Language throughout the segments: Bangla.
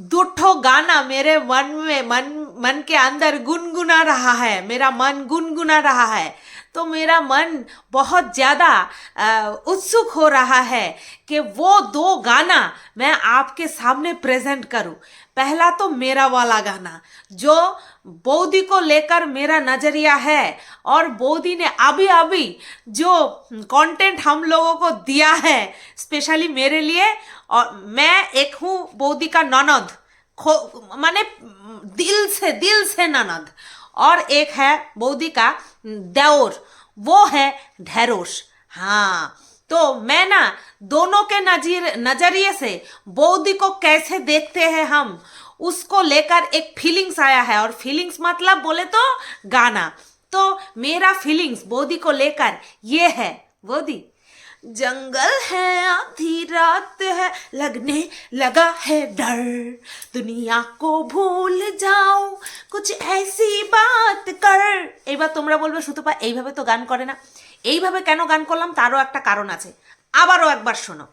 दुठो गाना मेरे मन में, मन मन के अंदर गुनगुना रहा है। मेरा मन गुनगुना रहा है। तो मेरा मन बहुत ज़्यादा उत्सुक हो रहा है कि वो दो गाना मैं आपके सामने प्रेजेंट करूँ। पहला तो मेरा वाला गाना, जो बौदी को लेकर मेरा नज़रिया है और बौदी ने अभी अभी जो कंटेंट हम लोगों को दिया है स्पेशली मेरे लिए, और मैं एक हूँ बौदी का ननद। माने दिल से दिल से ननद। और एक है बौदी का देवर वो है ढेरोश। हाँ तो मैं ना दोनों के नजीर, नज़रिए से बौदी को कैसे देखते हैं हम, उसको लेकर एक फीलिंग्स आया है। और फीलिंग्स मतलब बोले तो गाना। तो मेरा फीलिंग्स बौदी को लेकर ये है। बौदी जंगल है आधी रात है लगने लगा है डर दुनिया को ভুল যাও कुछ ऐसी बात कर এইবার তোমরা বলবে সুতপা এইভাবে তো গান করে না এইভাবে কেন গান করলাম তারও একটা কারণ আছে আবারও একবার শোনো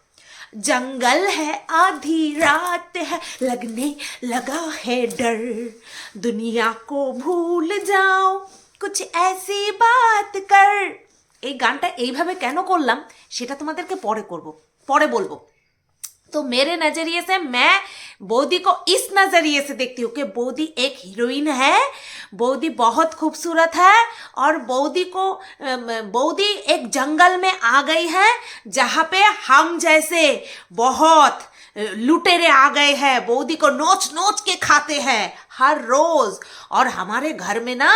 जंगल है आधी रात है लगने लगा है डर दुनिया को भूल जाओ कुछ ऐसी बात कर এই গানটা এইভাবে কেন করলাম সেটা তোমাদেরকে পরে করব পরে বলবো तो मेरे नजरिए से मैं बोदी को इस नजरिए से देखती हूँ कि बोदी एक हीरोइन है बोदी बहुत खूबसूरत है और बोदी को अम, बोदी एक जंगल में आ गई है जहाँ पे हम जैसे बहुत अ, लुटेरे आ गए हैं बोदी को नोच नोच के खाते हैं हर रोज। और हमारे घर में ना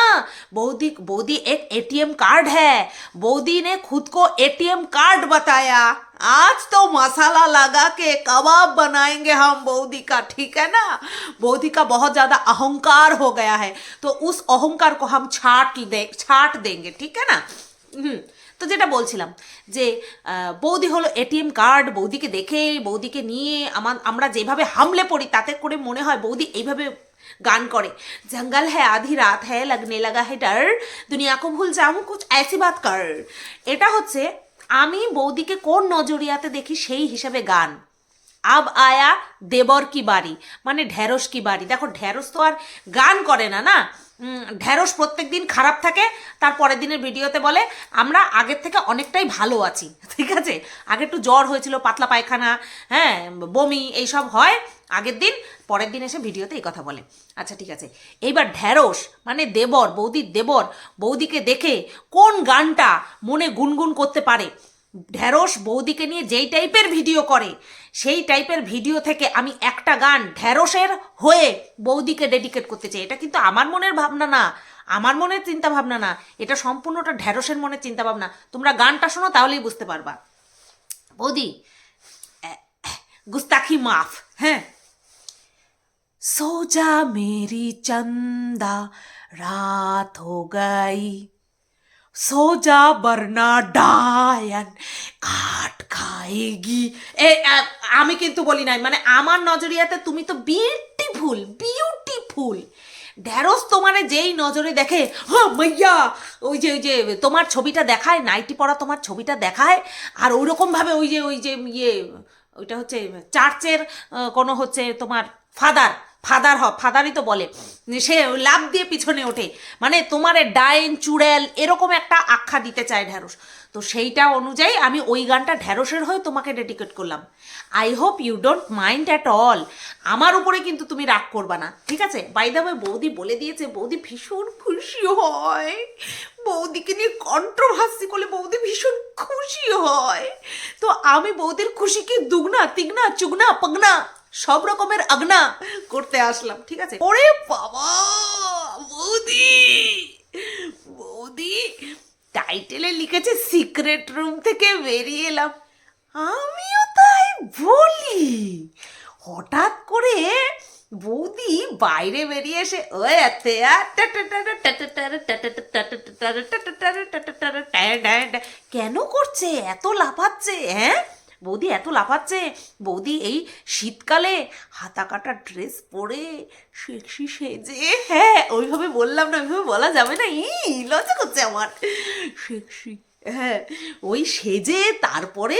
बोदी बोदी एक एटीएम कार्ड है। बोदी ने खुद को एटीएम कार्ड बताया। आज तो मसाला लगा के कबाब बनाएँगे हम बोधी का, ठीक है ना? बोधी का बहुत ज़्यादा अहंकार हो गया है। तो उस अहंकार को हम छाट दे, छाट देंगे, ठीक है ना? হুম তো যেটা বলছিলাম যে আহ, বৌদি হলো এটিএম কার্ড বৌদিকে দেখে বৌদিকে নিয়ে আমার আমরা যেভাবে হামলে পড়ি তাতে করে মনে হয় বৌদি এইভাবে গান করে জঙ্গল হ্যাঁ আধি রাত হ্যাঁ लगने लगा है डर दुनिया को भूल जाऊं कुछ ऐसी बात कर এটা হচ্ছে আমি বৌদিকে কোন নজরিয়াতে দেখি সেই হিসাবে গান আব আয়া দেবর কি বাড়ি? মানে ঢ্যাঁড়স কি বাড়ি? দেখো ঢ্যাঁড়স তো আর গান করে না না? ঢ্যাঁড়স প্রত্যেক দিন খারাপ থাকে, তার পরের দিনের ভিডিওতে বলে, আমরা আগের থেকে অনেকটাই ভালো আছি। ঠিক আছে? আগে একটু জ্বর হয়েছিল, পাতলা পায়খানা হ্যাঁ বমি, এইসব হয়, আগের দিন, পরের দিন এসে ভিডিওতে এই কথা বলে। আচ্ছা ঠিক আছে। এইবার ঢ্যাঁড়স মানে দেবর, বৌদির দেবর, বৌদিকে দেখে কোন গানটা মনে গুনগুন করতে পারে? ঢ্যাঁড়স বৌদিকে নিয়ে যেই টাইপের ভিডিও করে সেই টাইপের ভিডিও থেকে আমি একটা গান ঢ্যাঁড়সের হয়ে বৌদিকে ডেডিকেট করতে চাই এটা কিন্তু আমার মনের ভাবনা না আমার মনের চিন্তা ভাবনা না এটা সম্পূর্ণটা ঢ্যাঁড়সের মনের চিন্তা ভাবনা তোমরা গানটা শোনো তাহলেই বুঝতে পারবা বৌদি আহ, আহ, গুস্তাখি মাফ হ্যাঁ सो जा मेरी चंदा रात हो गई সোজা বর্না ডায়ান কাট খায়েগি এ আমি কিন্তু বলি নাই মানে আমার নজরিয়াতে তুমি তো বিউটিফুল বিউটিফুল ঢ্যাঁড়স তোমার যেই নজরে দেখে হ মাইয়া ওই যে ওই যে তোমার ছবিটা দেখায় নাইটি পরা তোমার ছবিটা দেখায় আর ওইরকমভাবে ওই যে ওই যে ইয়ে ওইটা হচ্ছে চার্চের কোনো হচ্ছে তোমার ফাদার ফাদার হ, ফাদারই তো বলে। সে লাভ দিয়ে পিছনে ওঠে। মানে তোমার ডাইন, চুড়েল এরকম একটা আখ্যা দিতে চায় ঢ্যাঁড়স। তো সেইটা অনুযায়ী আমি ওই গানটা ঢ্যাঁড়সের হয়ে তোমাকে ডেডিকেট করলাম। I hope you don't mind at all আমার উপরে কিন্তু তুমি রাগ করবা না, ঠিক আছে? বাই দা ওয়ে বৌদি বলে দিয়েছে, বৌদি ভীষণ খুশি হয়। বৌদিকে নিয়ে কন্ট্রোভার্সি করলে বৌদি ভীষণ খুশি হয়। তো আমি বৌদির খুশিকে দুগনা, তিগনা, চুগনা, পগনা? সব রকমের আগনা করতে আসলাম ঠিক আছে ওরে বাবা বৌদি বৌদি টাইটেলে লিখেছে সিক্রেট রুম থেকে বেরিয়ে এলাম আমিও তাই বলি হঠাৎ করে বৌদি বাইরে বেরিয়ে এসে ওই এতে কেন করছে এত লাফাচ্ছে হ্যাঁ বৌদি এত লাফাচ্ছে? বৌদি এই শীতকালে হাতা কাটা ড্রেস পরে সেক্সি সেজে হ্যাঁ ওইভাবে বললাম না, ওইভাবে বলা যাবে না। ই, লজ্জা করছে আমার। সেক্সি হ্যাঁ ওই সেজে তারপরে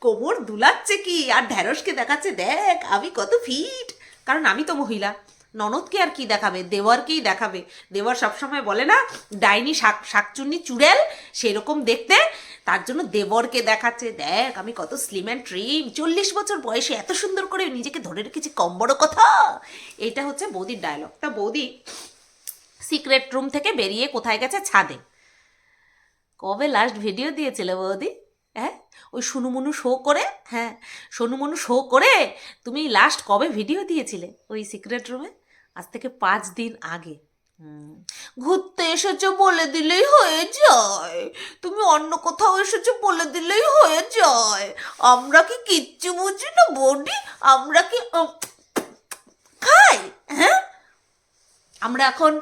কোমর দুলাচ্ছে কি? আর ঢ্যাঁড়সকে দেখাচ্ছে, দেখ, আমি কত ফিট কারণ আমি তো মহিলা। ননদকে আর কি দেখাবে? দেওয়ারকেই দেখাবে। দেওয়ার সবসময় বলে না, ডাইনি শাক, শাকচুন্নি চুড়েল, সেরকম দেখতে তার জন্য দেবরকে দেখাচ্ছে, দেখ আমি কত স্লিম অ্যান্ড ট্রিম চল্লিশ বছর বয়সে এত সুন্দর করে নিজেকে ধরে রেখেছি, কম বড় কথা। এটা হচ্ছে বৌদির ডায়লগ তা বৌদি সিক্রেট রুম থেকে বেরিয়ে কোথায় গেছে ছাদে। কবে লাস্ট ভিডিও দিয়েছিল বৌদি? হ্যাঁ? ওই সুনুমুনু শো করে হ্যাঁ সোনুমনু শো করে তুমি লাস্ট কবে ভিডিও দিয়েছিলে ওই সিক্রেট রুমে আজ থেকে পাঁচ দিন আগে। ঘুরতে এসেছ বলে দিলেই হয়ে যায়। তুমি অন্য কোথাও এসেছ বলে দিলেই হয়ে যায়। আমরা কি কিচ্ছু বুঝি না বডি আমরা কি খাই? হ্যাঁ? আমরা এখন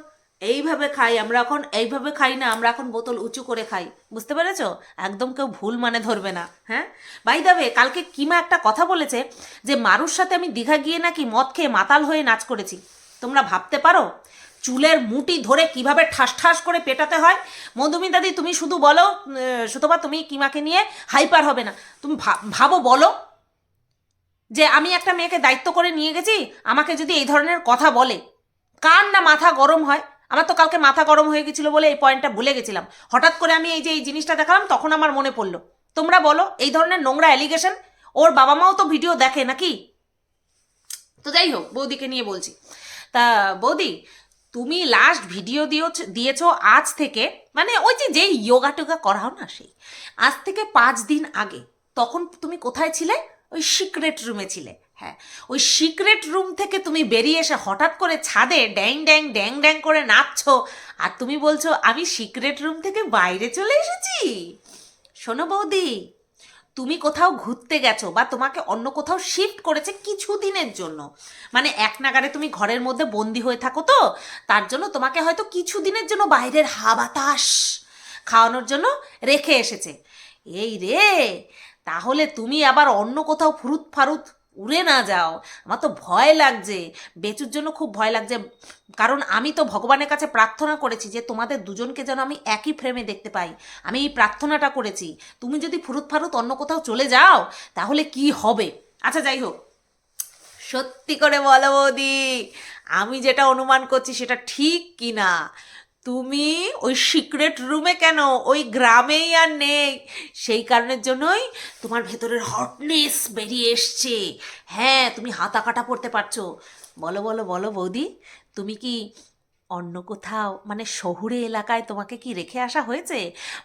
এইভাবে খাই, আমরা এখন এইভাবে খাই না, আমরা এখন বোতল উঁচু করে খাই। বুঝতে পেরেছ? একদম কেউ ভুল মানে ধরবে না হ্যাঁ? বাই দাবে কালকে কিমা একটা কথা বলেছে যে, মারুর সাথে আমি দীঘা গিয়ে নাকি মদ খেয়ে মাতাল হয়ে নাচ করেছি। তোমরা ভাবতে পারো? চুলের মুটি ধরে কীভাবে ঠাস ঠাস করে পেটাতে হয়? মধুমি দাদি তুমি শুধু বলো সুতপা, তুমি কিমাকে নিয়ে হাইপার হবে না। তুমি ভাবো, বলো। যে আমি একটা মেয়েকে দায়িত্ব করে নিয়ে গেছি, আমাকে যদি এই ধরনের কথা বলে। কার না মাথা গরম হয়? আমার তো কালকে মাথা গরম হয়ে গেছিল বলে এই পয়েন্টটা ভুলে গেছিলাম। হঠাৎ করে আমি এই যে এই জিনিসটা দেখালাম, তখন আমার মনে পড়ল। তোমরা বলো, এই ধরনের নোংরা অ্যালিগেশন ওর বাবা মাও তো ভিডিও দেখে নাকি? তো যাই হোক, বৌদিকে নিয়ে বলছি। তা, বৌদি তুমি লাস্ট ভিডিও দিয়েছ, দিয়েছ আজ থেকে মানে ওই যে, যেই যোগা টোগা করাও না সেই। আজ থেকে পাঁচ দিন আগে, তখন তুমি কোথায় ছিলে? ওই সিক্রেট রুমে ছিলে। হ্যাঁ ওই সিক্রেট রুম থেকে তুমি বেরিয়ে এসে হঠাৎ করে ছাদে ড্যাং ড্যাং ড্যাং ড্যাং করে নাচছো, আর তুমি বলছো, আমি সিক্রেট রুম থেকে বাইরে চলে এসেছি? শোনো বৌদি তুমি কোথাও ঘুরতে গেছো বা তোমাকে অন্য কোথাও শিফট করেছে কিছু দিনের জন্য। মানে এক নাগারে তুমি ঘরের মধ্যে বন্দি হয়ে থাকো তো, তার জন্য তোমাকে হয়তো কিছু দিনের জন্য বাইরের হাবাতাস খাওয়ানোর জন্য রেখে এসেছে। এই রে, তাহলে তুমি আবার অন্য কোথাও ফুরুত ফারুত উড়ে না যাও। আমার তো ভয় লাগছে। বেচুর জন্য খুব ভয় লাগছে। কারণ আমি তো ভগবানের কাছে প্রার্থনা করেছি যে তোমাদের দুজনকে যেন আমি একই ফ্রেমে দেখতে পাই। আমি এই প্রার্থনাটা করেছি। তুমি যদি ফুরুত ফারুত অন্য কোথাও চলে যাও, তাহলে কি হবে? আচ্ছা যাই হোক। সত্যি করে বলো বৌদি, আমি যেটা অনুমান করছি সেটা ঠিক কি না তুমি ওই সিক্রেট রুমে কেন? ওই গ্রামেই আর নেই। সেই কারণের জন্যই তোমার ভেতরের হটনেস বেরিয়ে এসছে। হ্যাঁ তুমি হাতা কাটা পড়তে পারছ। বলো বলো বলো বৌদি, তুমি কি অন্য কোথাও মানে শহুরে এলাকায় তোমাকে কি রেখে আসা হয়েছে?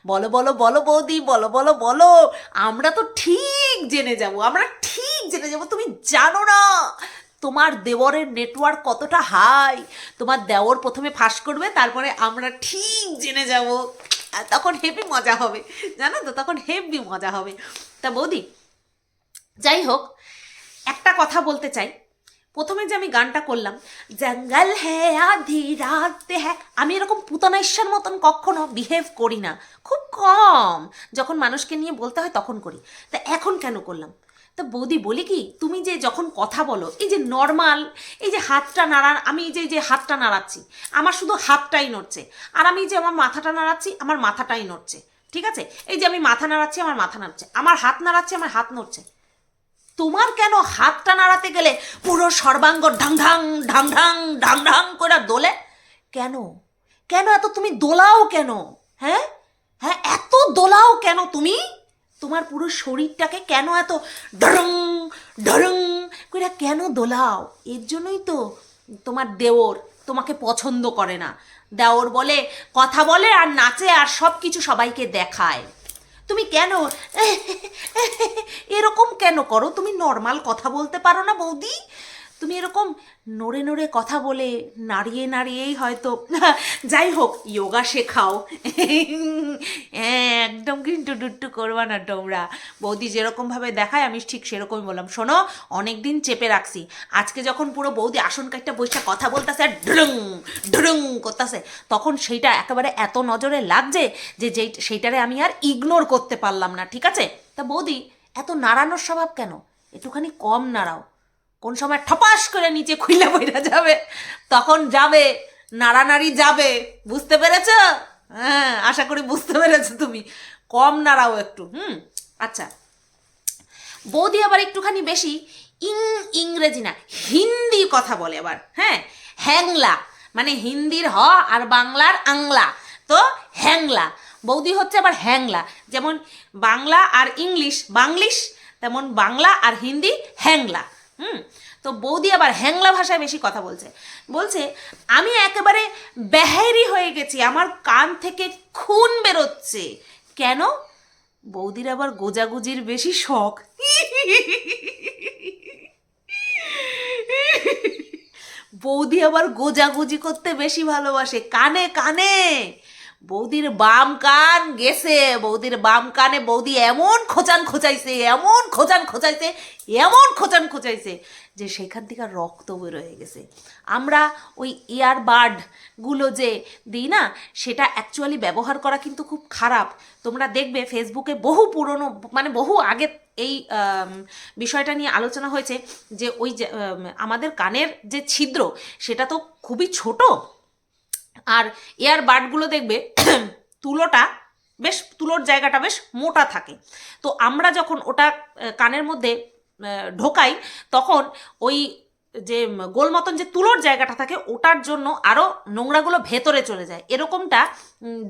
বলো বলো বলো বৌদি, বলো বলো বলো। আমরা তো ঠিক জেনে যাব, আমরা ঠিক জেনে যাব। তুমি জানো না। তোমার দেওরের নেটওয়ার্ক কতটা হাই তোমার দেওর প্রথমে ফাঁস করবে, তারপরে আমরা ঠিক জেনে যাব। তখন হেভি মজা হবে। জানো তো, তখন হেভি মজা হবে। তা বৌদি, যাই হোক, একটা কথা বলতে চাই। প্রথমে যে আমি গানটা করলাম, জঙ্গল হ্যাঁ হ্যাঁ আমি এরকম পুতনাইশ্যার মতন কখনো বিহেভ করি না। খুব কম। যখন মানুষকে নিয়ে বলতে হয় তখন করি। তা এখন কেন করলাম? তা বৌদি বলি কি, তুমি যে যখন কথা বলো, এই যে নর্মাল এই যে হাতটা নাড়া আমি যে যে হাতটা নাড়াচ্ছি, আমার শুধু হাতটাই নড়ছে, আর আমি যে আমার মাথাটা নাড়াচ্ছি, আমার মাথাটাই নড়ছে, ঠিক আছে? এই যে আমি মাথা নাড়াচ্ছি, আমার মাথা নাড়ছে, আমার হাত নাড়াচ্ছি, আমার হাত নড়ছে। তোমার কেন হাতটা নাড়াতে গেলে পুরো সর্বাঙ্গ ঢাং ঢাং ঢাং ঢাং ঢাং ঢাং করে দোলে? কেন? কেন এত তুমি দোলাও কেন? হ্যাঁ? হ্যাঁ এত দোলাও কেন তুমি? তোমার পুরো শরীরটাকে কেন এত ডরং ডরং করে কেন দোলাও? এর জন্যই তো তোমার দেওর তোমাকে পছন্দ করে না। দেওর বলে, কথা বলে আর নাচে আর সব কিছু সবাইকে দেখায়। তুমি কেন এরকম কেন করো? তুমি নর্মাল কথা বলতে পারো না বৌদি। তুমি এরকম নড়ে নড়ে কথা বলে নাড়িয়ে নাড়িয়েই হয়তো যাই হোক যোগা শেখাও। একদম কিন্তু ডুট্টু করবা না তোমরা। বৌদি যেরকমভাবে দেখায়, আমি ঠিক সেরকমই বললাম। শোনো অনেক দিন চেপে রাখছি। আজকে যখন পুরো বৌদি আসন কাটটা বসে কথা বলতেছে আর ডুলুং ডুলুং করতেছে, তখন সেইটা একেবারে এত নজরে লাগছে যে যেই, সেইটারে আমি আর ইগনোর করতে পারলাম না, ঠিক আছে? তা বৌদি, এত নাড়ানোর স্বভাব কেন? একটুখানি কম নাড়াও। কোন সময় ঠপাস করে নিচে খুইলে বইরা যাবে, তখন যাবে, নাড়ানাড়ি যাবে, বুঝতে পেরেছ? হ্যাঁ আশা করি বুঝতে পেরেছ তুমি। কম নাড়াও একটু, হুম? আচ্ছা। বৌদি আবার একটুখানি বেশি ইং ইংরেজি না, হিন্দি কথা বলে আবার হ্যাঁ? হ্যাংলা মানে হিন্দির হ আর বাংলার আংলা, তো হ্যাংলা। বৌদি হচ্ছে আবার হ্যাংলা, যেমন বাংলা আর ইংলিশ বাংলিশ, তেমন বাংলা আর হিন্দি হ্যাংলা। হুম? তো বৌদি আবার হ্যাংলা ভাষায় বেশি কথা বলছে। বলছে, আমি একেবারে বেহারি হয়ে গেছি, আমার কান থেকে খুন বেরোচ্ছে। কেন? বৌদির আবার গোজাগুজির বেশি শখ। বৌদি আবার গোজাগুজি করতে বেশি ভালোবাসে, কানে কানে। বৌদির বাম কান গেছে, বৌদির বাম কানে বৌদি এমন খোঁচান খোঁচাইছে, এমন খোঁচান খোঁচাইছে, এমন খোঁচান খোঁচাইছে যে সেখান থেকে রক্ত বেরোয় গেছে। আমরা ওই ইয়ারবাডগুলো যে দিই না, সেটা অ্যাকচুয়ালি ব্যবহার করা কিন্তু খুব খারাপ। তোমরা দেখবে ফেসবুকে বহু পুরনো মানে বহু আগে এই বিষয়টা নিয়ে আলোচনা হয়েছে যে ওই আমাদের কানের যে ছিদ্র, সেটা তো খুবই ছোট। আর এয়ার বাডগুলো দেখবে, তুলোটা বেশ, তুলোর জায়গাটা বেশ মোটা থাকে। তো আমরা যখন ওটা কানের মধ্যে ঢোকাই, তখন ওই যে গোল মতন যে তুলোর জায়গাটা থাকে, ওটার জন্য আরও নোংরাগুলো ভেতরে চলে যায়। এরকমটা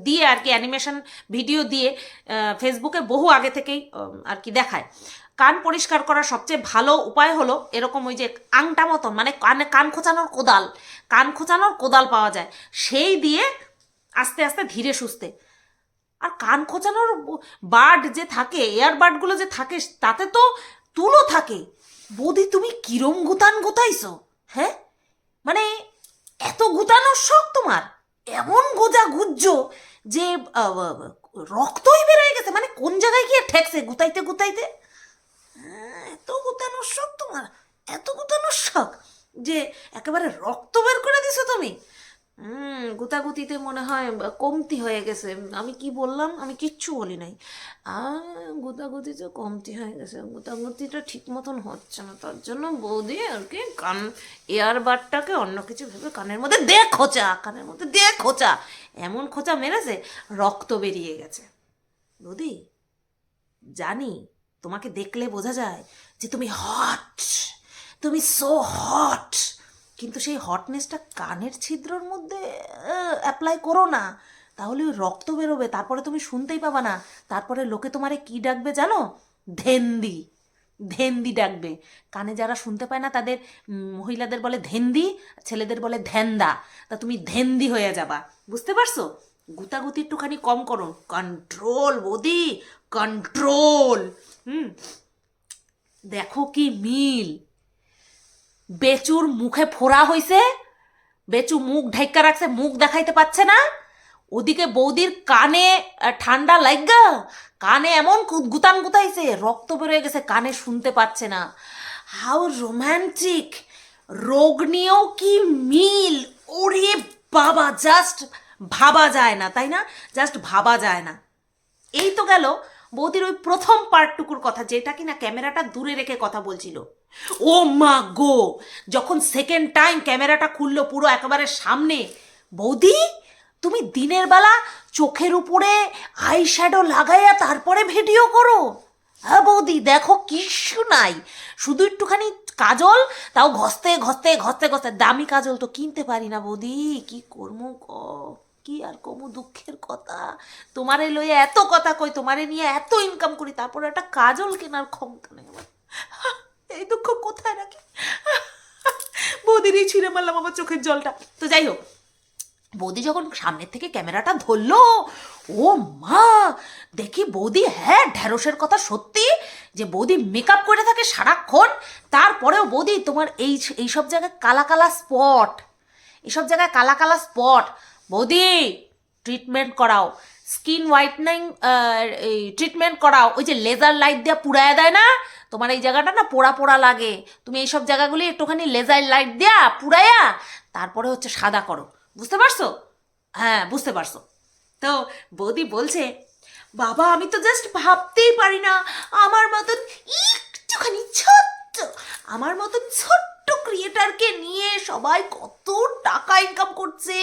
দিয়ে আর কি অ্যানিমেশন ভিডিও দিয়ে ফেসবুকে বহু আগে থেকেই আর কি দেখায়। কান পরিষ্কার করার সবচেয়ে ভালো উপায় হলো এরকম ওই যে আংটা মতন মানে কানে কান খোঁচানোর কোদাল, কান খোঁচানোর কোদাল পাওয়া যায়। সেই দিয়ে আস্তে আস্তে ধীরে সুস্থে। আর কান খোঁচানোর বার্ড যে থাকে, এয়ার বার্ডগুলো যে থাকে, তাতে তো তুলো থাকে। বৌদি, তুমি কিরম গুতান গুতাইছো হ্যাঁ? মানে এত গুতানোর শখ তোমার? এমন গোজা গুজ্জ যে রক্তই বেরোয় গেছে। মানে কোন জায়গায় গিয়ে ঠেকছে গুতাইতে গুতাইতে? এত গুতানোর শখ তোমার? এত গুতানোর শখ যে একেবারে রক্ত বের করে দিছো তুমি? হুম, গুতাগুতিতে মনে হয় কমতি হয়ে গেছে। আমি কি বললাম? আমি কিচ্ছু বলি নাই। গুতাগুতিতে কমতি হয়ে গেছে। গুতাগুতিটা ঠিক মতন হচ্ছে না। তার জন্য বৌদি আর কি কান এয়ার বারটাকে অন্য কিছু ভেবে কানের মধ্যে দে খোঁচা, কানের মধ্যে দে খোঁচা। এমন খোঁচা মেরেছে, রক্ত বেরিয়ে গেছে। বৌদি, জানি তোমাকে দেখলে বোঝা যায় যে তুমি হট তুমি সো হট কিন্তু সেই হটনেসটা কানের ছিদ্রর মধ্যে অ্যাপ্লাই করো না। তাহলে ওই রক্ত বেরোবে, তারপরে তুমি শুনতেই পাবা না। তারপরে লোকে তোমারে কি ডাকবে জানো? ধেন্দি ধেন্দি ডাকবে। কানে যারা শুনতে পায় না, তাদের মহিলাদের বলে ধেন্দি, ছেলেদের বলে ধ্যান্দা তা তুমি ধেন্দি হয়ে যাবা। বুঝতে পারছ? গুতাগুতি একটুখানি কম করো। কন্ট্রোল বৌদি কন্ট্রোল হুম? দেখো কি মিল। বেচুর মুখে ফোড়া হইছে, বেচু মুখ ঢাইকা রাখছে, মুখ দেখাইতে পাচ্ছে না। ওদিকে বৌদির কানে ঠান্ডা লাগা কানে এমন গুতান গুতাইছে, রক্ত বেরোয় গেছে, কানে শুনতে পাচ্ছে না। How romantic. রোগ নিয়েও কি মিল? ওরে বাবা জাস্ট ভাবা যায় না, তাই না? জাস্ট ভাবা যায় না। এই তো গেল বৌদির ওই প্রথম পার্টটুকুর কথা, যেটা কিনা ক্যামেরাটা দূরে রেখে কথা বলছিল। ও মা গো! যখন সেকেন্ড টাইম ক্যামেরাটা খুললো পুরো একেবারে সামনে, বৌদি, তুমি দিনের বেলা চোখের উপরে আই শ্যাডো লাগাইয়া তারপরে ভিডিও করো। হ্যাঁ বৌদি, দেখো কিচ্ছু নাই শুধু একটুখানি কাজল, তাও ঘসতে ঘসতে ঘসতে ঘষতে। দামি কাজল তো কিনতে পারি না বৌদি, কি করব ক কি আর কমু দুঃখের কথা? তোমারে লইয়া এত কথা কই, তোমারে নিয়ে এত ইনকাম করি, তারপরে একটা কাজল কেনার ক্ষমতা নেই আমার। এই দুঃখ কোথায় রাখি? বৌদিরই ছিঁড়ে মারলাম আমার চোখের জলটা। তো যাই হোক, বৌদি যখন সামনের থেকে ক্যামেরাটা ধরলো, ও মা, দেখি বৌদি হ্যাঁ ঢ্যাঁড়সের কথা সত্যি, যে বৌদি মেকআপ করে থাকে সারাক্ষণ, তারপরেও বৌদি তোমার এই এইসব জায়গায় কালা কালা স্পট এসব জায়গায় কালা কালা স্পট বৌদি ট্রিটমেন্ট করাও। স্কিন হোয়াইটনিং ট্রিটমেন্ট করাও। ওই যে লেজার লাইট দিয়ে পুড়ায় দেয় না? তোমার এই জায়গাটা না পোড়া পোড়া লাগে। তুমি এইসব জায়গাগুলি একটুখানি লেজার লাইট দেয়া পুড়াইয়া তারপরে হচ্ছে সাদা করো। বুঝতে পারছ? হ্যাঁ বুঝতে পারছ। তো বৌদি বলছে, বাবা, আমি তো জাস্ট ভাবতেই পারি না। আমার মতন একটুখানি ছোট্ট, আমার মতন ছোট্ট ক্রিয়েটারকে নিয়ে সবাই কত টাকা ইনকাম করছে।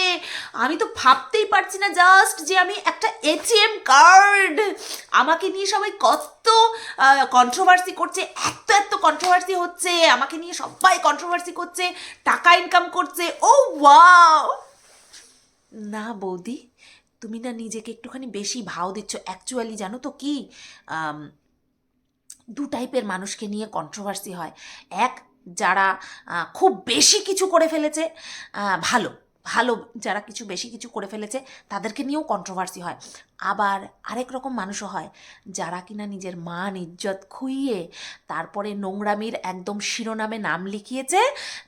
আমি তো ভাবতেই পারছি না জাস্ট যে আমি একটা এটিএম কার্ড আমাকে নিয়ে সবাই কত কন্ট্রোভার্সি করছে, এত এত কন্ট্রোভার্সি হচ্ছে। আমাকে নিয়ে সবাই কন্ট্রোভার্সি করছে, টাকা ইনকাম করছে। ও ওয়াও না বৌদি, তুমি না নিজেকে একটুখানি বেশি ভাও দিচ্ছ। অ্যাকচুয়ালি জানো তো কি? দু টাইপের মানুষকে নিয়ে কন্ট্রোভার্সি হয়। এক যারা খুব বেশি কিছু করে ফেলেছে ভালো ভালো যারা কিছু বেশি কিছু করে ফেলেছে, তাদেরকে নিয়েও কন্ট্রোভার্সি হয়। আবার আরেক রকম মানুষও হয়, যারা কিনা নিজের মান, ইজ্জত খুইয়ে তারপরে নোংরামির একদম শিরোনামে নাম লিখিয়েছে,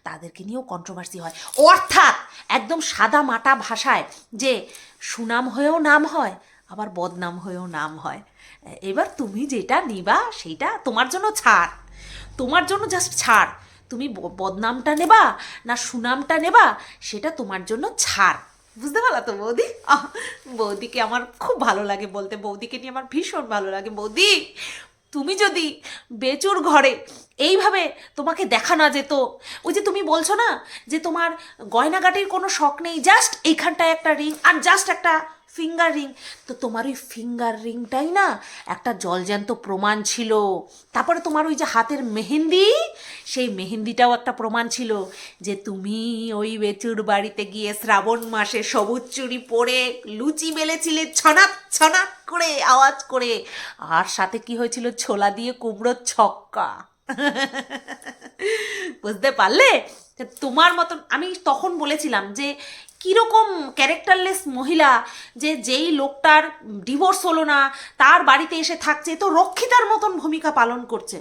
তাদেরকে নিয়েও কন্ট্রোভার্সি হয়। অর্থাৎ একদম সাদা মাটা ভাষায় যে সুনাম হয়েও নাম হয় আবার বদনাম হয়েও নাম হয়। এবার তুমি যেটা নিবা সেইটা তোমার জন্য ছাড়। তোমার জন্য জাস্ট ছাড়। তুমি বদনামটা নেবা না সুনামটা নেবা সেটা তোমার জন্য ছাড়। বুঝতে পারলা তো বৌদি? বৌদিকে আমার খুব ভালো লাগে বলতে। বৌদিকে নিয়ে আমার ভীষণ ভালো লাগে। বৌদি, তুমি যদি বেচুর ঘরে এইভাবে তোমাকে দেখা না যেত, ওই যে তুমি বলছো না যে তোমার গয়নাগাটির কোনো শখ নেই জাস্ট এইখানটায় একটা রিং আর জাস্ট একটা ফিঙ্গার রিং তো তোমার ওই ফিঙ্গার রিংটাই না একটা জলজ্যান্ত প্রমাণ ছিল। তারপরে তোমার ওই যে হাতের মেহেন্দি, সেই মেহেন্দিটাও একটা প্রমাণ ছিল যে তুমি ওই বেচুর বাড়িতে গিয়ে শ্রাবণ মাসে সবুজ চুরি পরে লুচি বেলেছিলে ছনাক ছনাক করে আওয়াজ করে। আর সাথে কি হয়েছিল? ছোলা দিয়ে কুমড়োর ছক্কা। বুঝতে পারলে? তোমার মতন, আমি তখন বলেছিলাম যে কীরকম ক্যারেক্টারলেস মহিলা যে যেই লোকটার ডিভোর্স হলো না, তার বাড়িতে এসে থাকছে তো রক্ষিতার মতন ভূমিকা পালন করছে।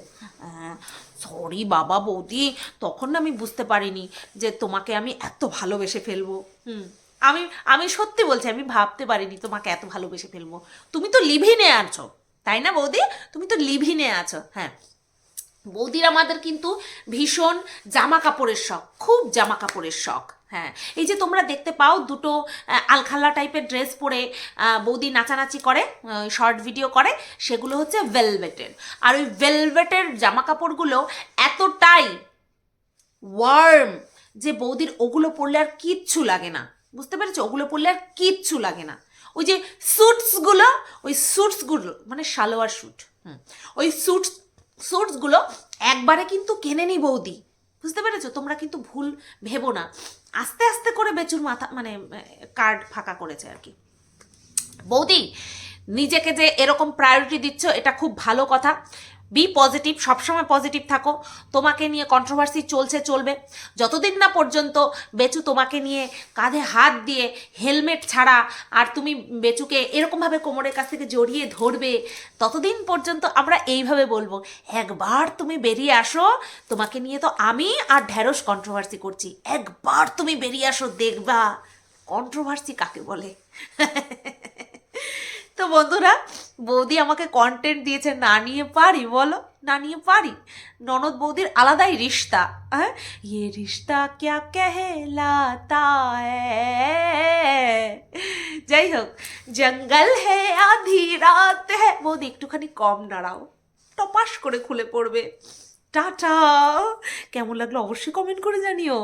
সরি বাবা বৌদি, তখন আমি বুঝতে পারিনি যে তোমাকে আমি এত ভালোবেসে ফেলব। হুম, আমি আমি সত্যি বলছি, আমি ভাবতে পারিনি তোমাকে এত ভালোবেসে ফেলব। তুমি তো লিভিনে আছো, তাই না বৌদি? তুমি তো লিভিনে আছো হ্যাঁ। বৌদির আমাদের কিন্তু ভীষণ জামা কাপড়ের শখ, খুব জামা কাপড়ের শখ। হ্যাঁ এই যে তোমরা দেখতে পাও দুটো আলখাল্লা টাইপের ড্রেস পরে বৌদি নাচানাচি করে শর্ট ভিডিও করে, সেগুলো হচ্ছে ভেলভেটের আর ওই ভেলভেটের জামা কাপড়গুলো এতটাই ওয়ার্ম যে বৌদির ওগুলো পরলে আর কিচ্ছু লাগে না। বুঝতে পেরেছ? ওগুলো পরলে আর কিচ্ছু লাগে না। ওই যে স্যুটসগুলো ওই স্যুটসগুলো মানে সালোয়ার স্যুট হুম, ওই স্যুটস স্যুটসগুলো একবারে কিন্তু কেনেনি বৌদি। বুঝতে পেরেছ? তোমরা কিন্তু ভুল ভেবো না। আস্তে আস্তে করে বেচুর মাথা মানে কার্ড ফাঁকা করেছে আর কি। বৌদি, নিজেকে যে এরকম প্রায়োরিটি দিচ্ছ, এটা খুব ভালো কথা। বি পজিটিভ সবসময় পজিটিভ থাকো। তোমাকে নিয়ে কন্ট্রোভার্সি চলছে, চলবে। যতদিন না পর্যন্ত বেচু তোমাকে নিয়ে কাঁধে হাত দিয়ে হেলমেট ছাড়া আর তুমি বেচুকে এরকমভাবে কোমরের কাছ থেকে জড়িয়ে ধরবে, ততদিন পর্যন্ত আমরা এইভাবে বলব, একবার তুমি বেরিয়ে আসো, তোমাকে নিয়ে তো আমি আর ঢ্যাঁড়স কন্ট্রোভার্সি করছি। একবার তুমি বেরিয়ে আসো, দেখবা। কন্ট্রোভার্সি কাকে বলে? তো বন্ধুরা, বৌদি আমাকে কন্টেন্ট দিয়েছে, না নিয়ে পারি? বলো, না নিয়ে পারি? ননদ বৌদির আলাদাই রিশতা হ্যাঁ? ইয়ে রিশতা ক্যা কেহলাতা যাই হোক, জঙ্গল হে, আধি রাত হ্যাঁ বৌদি একটুখানি কম নাড়াও, টপাস করে খুলে পড়বে। টাটা! কেমন লাগল অবশ্যই কমেন্ট করে জানিও।